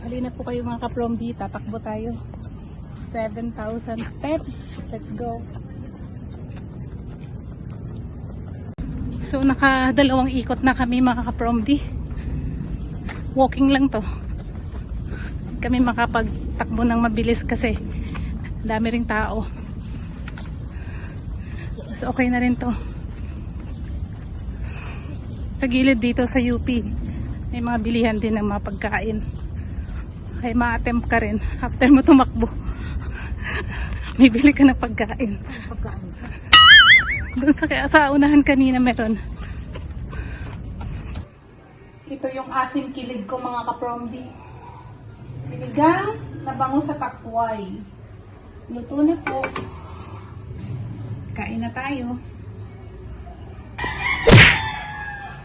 Halina po kayo mga ka-promdi, tatakbo tayo. 7,000 steps. Let's go. So nakadalawang ikot na kami mga ka-promdi. Walking lang to. Kami makapagtakbo ng mabilis kasi dami ring tao. So okay na rin to. Sa gilid dito sa UP, may mga bilihan din ng mga pagkain. Ay ma-attempt ka rin after mo tumakbo. may bili ka ng pagkain. Doon sa, sa unahan kanina meron. Ito yung asim kilig ko mga kapromdi. Sinigang na bango sa takway. Luto na po. Kain na tayo.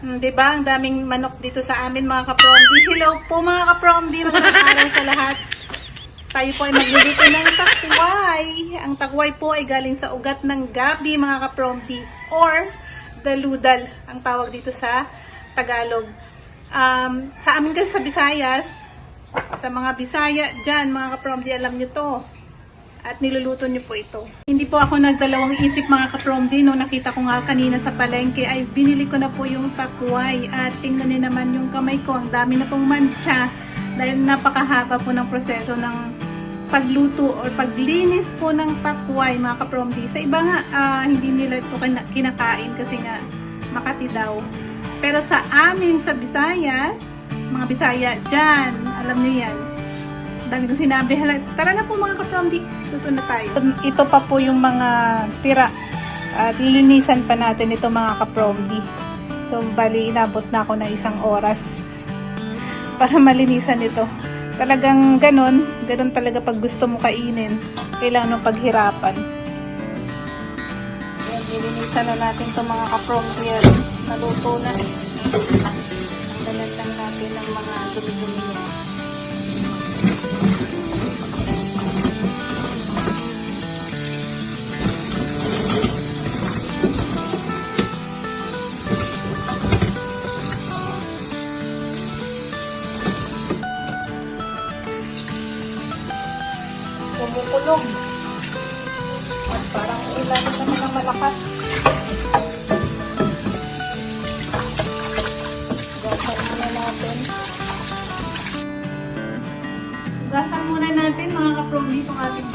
Hmm, 'Di ba? Ang daming manok dito sa amin mga kapromdi. Hello po mga kapromdi, magandang araw sa lahat. Tayo po ay magluluto ng takway. Ang takway po ay galing sa ugat ng gabi mga kapromdi or daludal ang tawag dito sa Tagalog. Um, sa amin kasi sa Visayas, sa mga Bisaya dyan, mga kapromdi, alam nyo to. At niluluto niyo po ito. Hindi po ako nagdalawang isip mga kapromdi. Nung nakita ko nga kanina sa palengke, ay binili ko na po yung takway. At tingnan niyo naman yung kamay ko. Ang dami na pong mancha. Dahil napakahaba po ng proseso ng pagluto or paglinis po ng takway mga kapromdi. Sa iba nga, ah, hindi nila ito kina- kinakain kasi nga Makati daw. Pero sa amin sa Visayas, mga Bisaya dyan, alam niyo yan, kong sinabi, hala, tara na po mga kapromdi, luto na tayo. Ito pa po yung mga tira. At lilinisan pa natin ito mga kapromdi. So, bali, inabot na ako ng isang oras para malinisan ito. Talagang ganon, ganon talaga pag gusto mo kainin. Kailangan ng paghirapan. Ayan, lilinisan na natin itong mga kapromdi. Yan, Naluto na. Tanggalan lang natin ng mga dumi-dumi. Kumukulong. At parang ulan naman ng malakas. Gasan muna natin. Gasan muna natin mga kaprong dito ang ating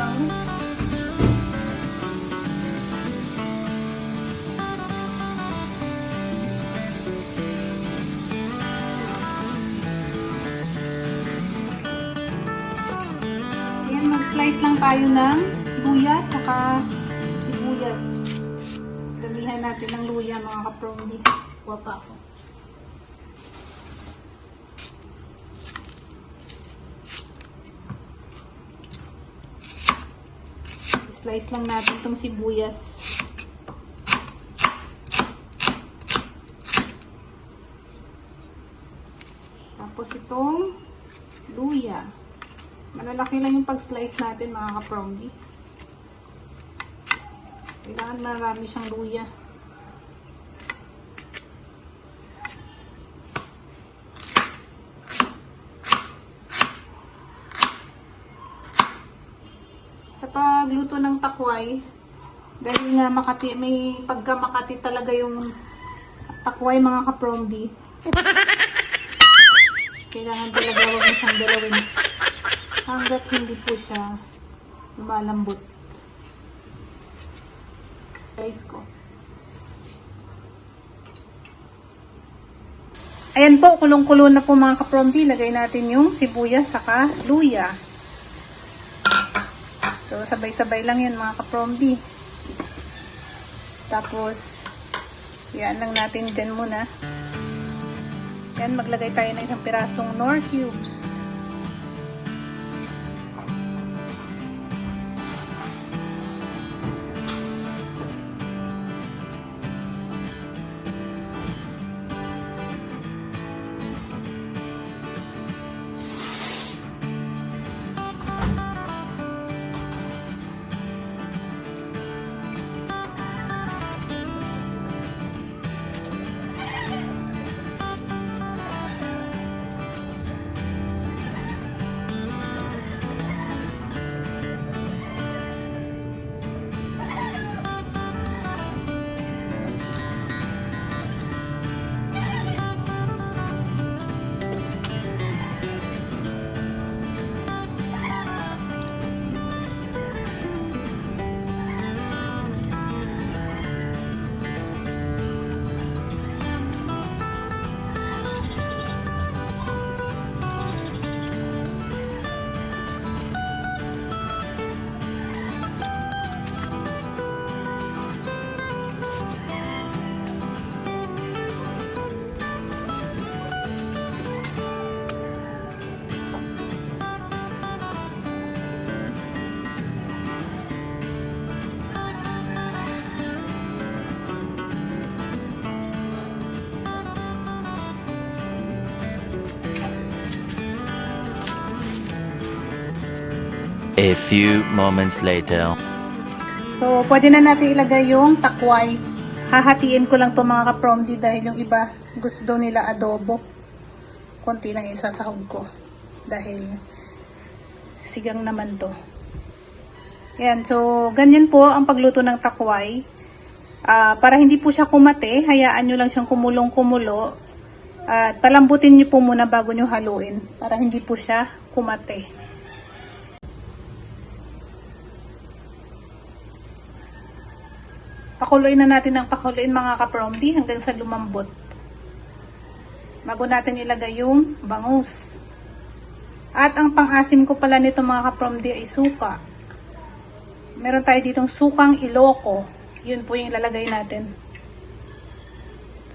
lang tayo ng luya tsaka sibuyas. Damihan natin ng luya mga kapromdi. Kuha pa ako. Slice lang natin itong sibuyas. Tapos itong luya. Malalaki lang yung pag-slice natin mga ka-prongdi. Kailangan marami siyang luya. Sa pagluto ng takway, dahil nga Makati, may pagka Makati talaga yung takway mga ka-prongdi. Kailangan talaga huwag mo siyang dalawin hanggat hindi po siya lumalambot. Guys ko. Ayan po, kulong-kulo na po mga kapromdi. Lagay natin yung sibuyas saka luya. So, sabay-sabay lang yan mga kapromdi. Tapos, yan lang natin dyan muna. Yan, maglagay tayo ng isang pirasong nor cubes. A few moments later. So, pwede na natin ilagay yung takway. Hahatiin ko lang to mga kapromdi dahil yung iba gusto daw nila adobo. Konti lang isasahog ko. Dahil sigang naman to. Yan, so ganyan po ang pagluto ng takway. Ah, para hindi po siya kumate, hayaan nyo lang siyang kumulong-kumulo. At palambutin nyo po muna bago nyo haluin para hindi po siya kumate. Pakuluin na natin ng pakuluin mga kapromdi hanggang sa lumambot. Bago natin ilagay yung bangus. At ang pang-asim ko pala nito mga kapromdi ay suka. Meron tayo ditong sukang iloko. Yun po yung ilalagay natin.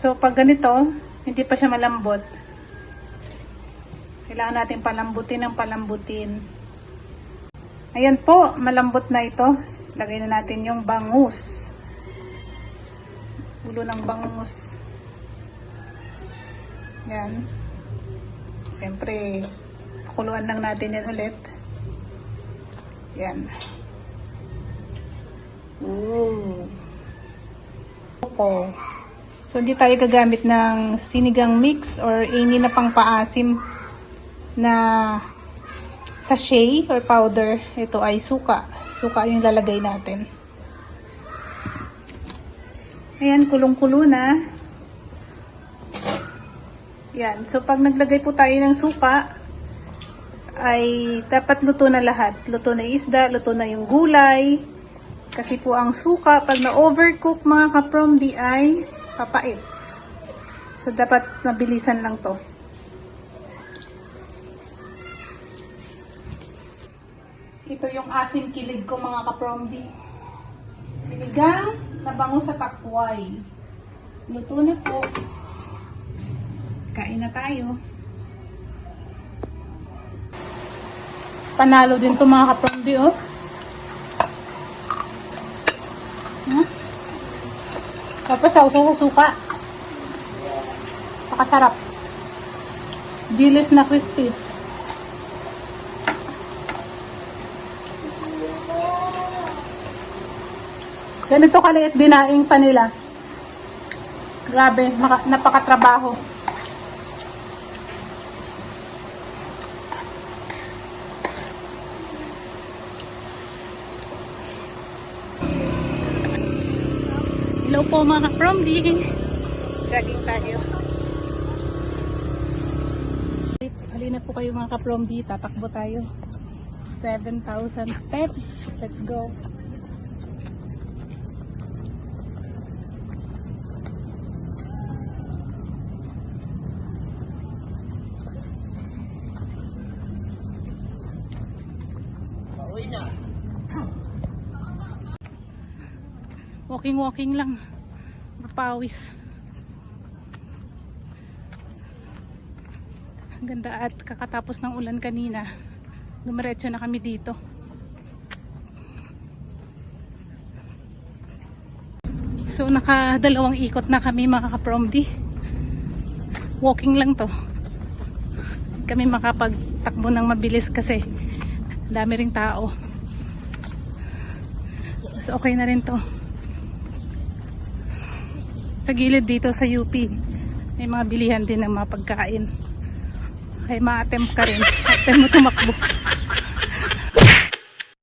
So pag ganito, hindi pa siya malambot. Kailangan natin palambutin ng palambutin. Ayan po, malambot na ito. Lagay na natin yung bangus ulo ng bangus. Yan. Siyempre, pakuluan lang natin yan ulit. Yan. Ooh. Oko. So, hindi tayo gagamit ng sinigang mix or any na pang paasim na sachet or powder. Ito ay suka. Suka yung lalagay natin. Ayan, kulong-kulo na. Yan. So, pag naglagay po tayo ng suka, ay dapat luto na lahat. Luto na isda, luto na yung gulay. Kasi po ang suka, pag na-overcook mga kaprom, di ay papait. So, dapat mabilisan lang to. Ito yung asim kilig ko mga kapromdi. Sinigang na bango sa takway. Luto na po. Kain na tayo. Panalo din to mga kapromdi, oh. Hmm? Tapos sa suka. Pakasarap. Dilis na crispy. Ganito kaliit dinaing pa nila. Grabe, maka, napakatrabaho. Hello po mga ka-promdi. Jogging tayo. Halina po kayo mga ka-promdi. Tatakbo tayo. 7,000 steps. Let's go. Walking walking lang. Mapawis. Ang ganda at kakatapos ng ulan kanina. Dumiretso na kami dito. So nakadalawang ikot na kami mga kapromdi. Walking lang to. Kami makapagtakbo ng mabilis kasi dami ring tao. So okay na rin to sa gilid dito sa UP may mga bilihan din ng mga pagkain. Ay ma-attempt ka rin. Attempt mo tumakbo